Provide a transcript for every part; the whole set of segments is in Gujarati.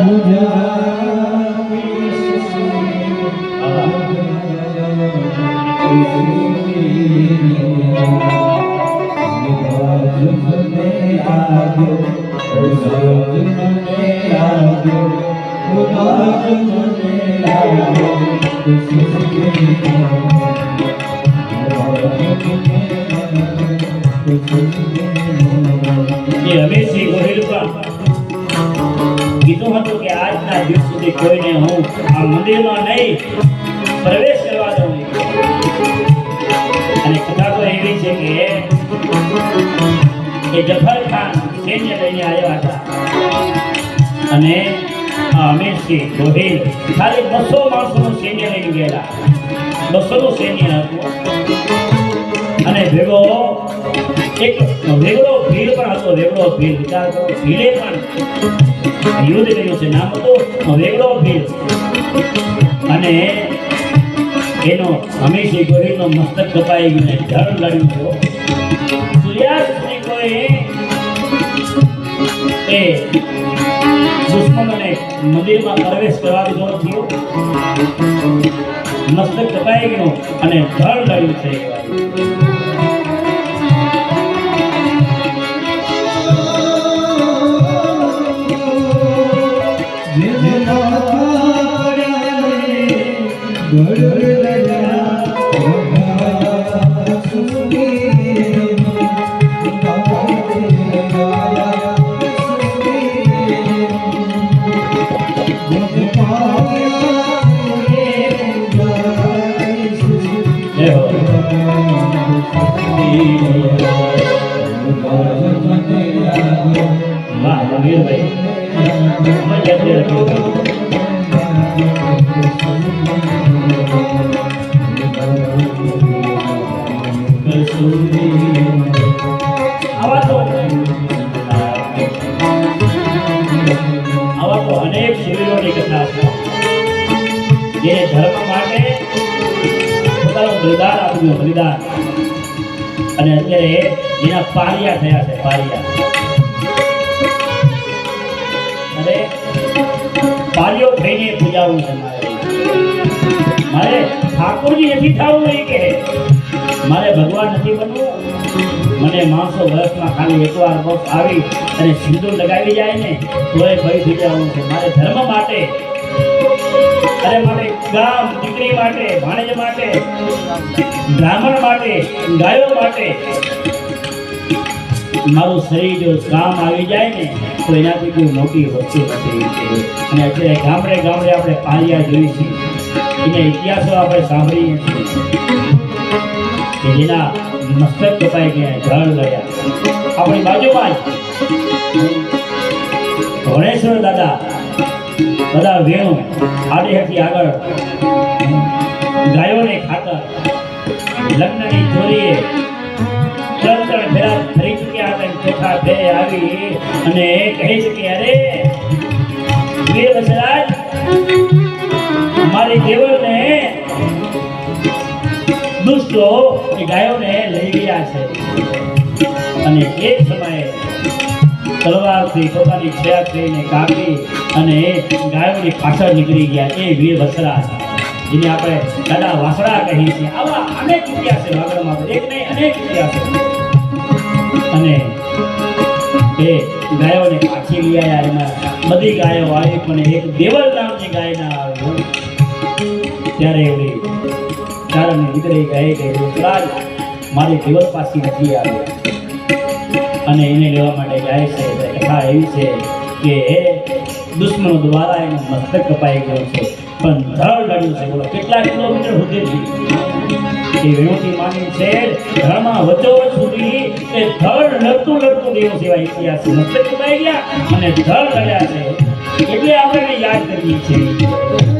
એ હંમેશા ગોહિલ પણ કીધું હતું કે આજના દિવસ સુધી કોઈને હું આ મંદિરમાં નહીં, પ્રવેશ કરવા દઉં. અને કથા તો એવી છે કે એ જફર ખાન સૈન્ય લઈને આવ્યા હતા. અને અમીરસિંહ ગોહિલ ખાલી બસો માણસોનું સૈન્ય લઈને ગયેલા. બસોનું સૈન્ય હતું. અને ભેગો એક રેગડો ભીડ પણ હતો રેગડો ભીડ વિચાર કરો ભીડે પણ. યુદ્ધ કર્યું છે. નામ હતું વેગળો ભીલ. અને એનો હંમેશા ગોરીનો મસ્તક કપાઈ ગયું ધર્મ લડ્યું હતો. સૂર્યાસ્તની કોઈ એ દુશ્મનોને મંદિરમાં પ્રવેશ કરવા દીધો નથી મસ્તક કપાઈ ગયું અને ધડ લડ્યું છે. એ જેને ધર્મ માટે પોતાનું બલિદાન આપ્યું બલિદાન. અને અત્યારે જેના પારિયા થયા છે પારિયા. થઈને છે મારે. મારે ઠાકોરજી નથી થવું એ કે મારે ભગવાન નથી બનવું. મને માણસો વર્ષમાં ખાલી એકવાર બસ આવી અને સિંદૂર લગાવી જાય ને, તોય ભય થઈ જવું છે. મારે ધર્મ માટે, અરે મારે ગામ, દીકરી માટે, ભાણેજ માટે, બ્રાહ્મણ માટે, ગાયો માટે, મારું શરીર જો કામ આવી જાય ને, તો એનાથી કોઈ મોટી વસ્તુ નથી અને અત્યારે ગામડે ગામડે આપણે પાળિયા જોઈ છે એના ઇતિહાસો આપણે સાંભળીએ છીએ. જેના મસ્તક કપાઈ ગયા, જળ ગયા આપણી બાજુમાં ભણેશ્વર દાદા બધા વેણુ આડેથી આગળ. ગાયોને ખાતર. લગ્નની ચોરીએ અને આવી અને કહે છે કે, અરે વસરાજ, મારી દેવળને દુષ્ટો એ ગાયોને લઈ ગયા છે. અને એ સમયે તલવારથી પોતાની છેક થઈને કાપી અને ગાયોની પાછળ નીકળી ગયા એ વીર વસરા જેને આપણે દાદા વાસડા કહીએ છીએ. આવા અનેક ઇતિહાસ છે વાગડમાં. એક નહીં, અનેક ઇતિહાસ છે. અને એ ગાયોને કાઠી લઈ આવ્યા એમાં બધી ગાયો આવી પણ એક દેવલ નામની ગાય ના આવી. ત્યારે એવી કારણ નીકળી ગઈ કે રુદ્રાજ મારી દેવલ પાછી નથી આવી અને એને લેવા માટે જાય છે કથા એવી છે કે એ દુશ્મનો દ્વારા એનું મસ્તક કપાઈ ગયો છે, પણ ધળ લડ્યું છે. બોલો, કેટલા કિલોમીટર સુધીથી એ માની છે ધડમાં વચોવચ સુધી એ ધડ લડતું લડતું દેવ સેવા ઇતિહાસ. મસ્તક ગયા અને ધડ લડ્યા છે એટલે આપણે યાદ કરીએ છીએ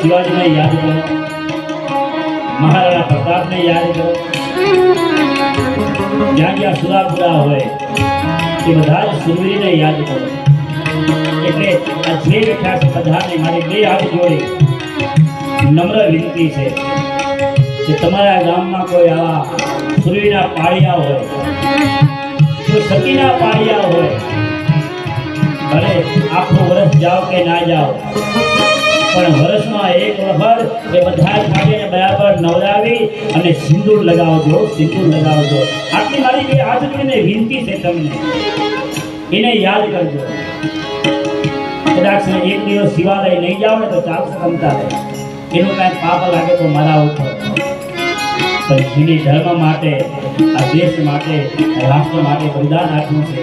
શિવાજીને યાદ કરો. મહારાણા પ્રતાપને યાદ કરો. જ્યાં જ્યાં સુરાપુરા હોય, એ બધા યાદ કરો. એટલે આ જે બેઠા છે બધાને નમ્ર વિનંતી છે. કે તમારા ગામમાં કોઈ આવા સુરવીના પાળિયા હોય, કોઈ સતીના પાળિયા હોય, ભલે આખું વર્ષ જાઓ કે ના જાઓ, પણ વર્ષમાં એક વખત એ બધા ખાડીને બરાબર નવડાવી અને સિંદૂર લગાવજો સિંદૂર લગાવજો. આટલી મારી બે હાથ જોડીને વિનંતી છે તમને. એને યાદ કરજો. કદાચ એક દિવસ શિવાલય નહીં જાઓ ને તો ચાલશે રમતા રહે. એનું કાંઈ પાપ લાગે તો મારા ઉપર. જેને ધર્મ માટે, આ દેશ માટે, રાષ્ટ્ર માટે બલિદાન આપ્યું છે.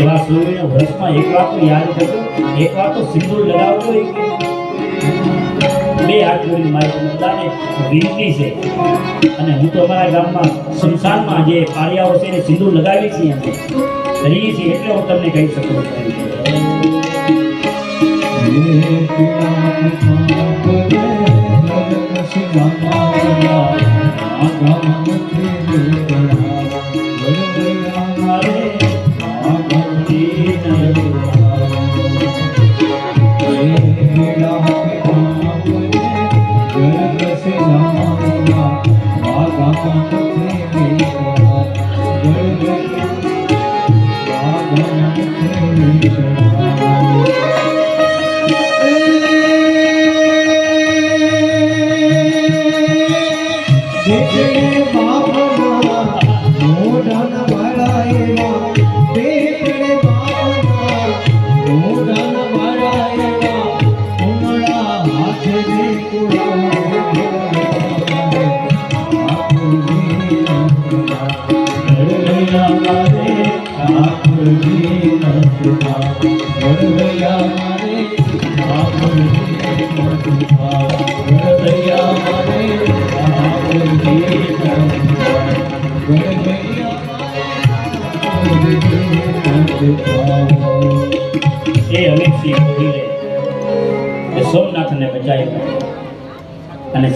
એવા સૂર્યને વર્ષમાં એક વાર તો યાદ કરજો. એક વાર તો સિંદૂર લગાવજો એ બે હાથ જોડીને મારી બધાને વિનંતી છે. અને હું તો અમારા ગામમાં શમશાનમાં જે પાળિયાઓ છે એને સિંદૂર લગાવી છીએ અમે કરીએ છીએ એટલે હું તમને કહી શકું છું. એ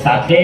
સાથે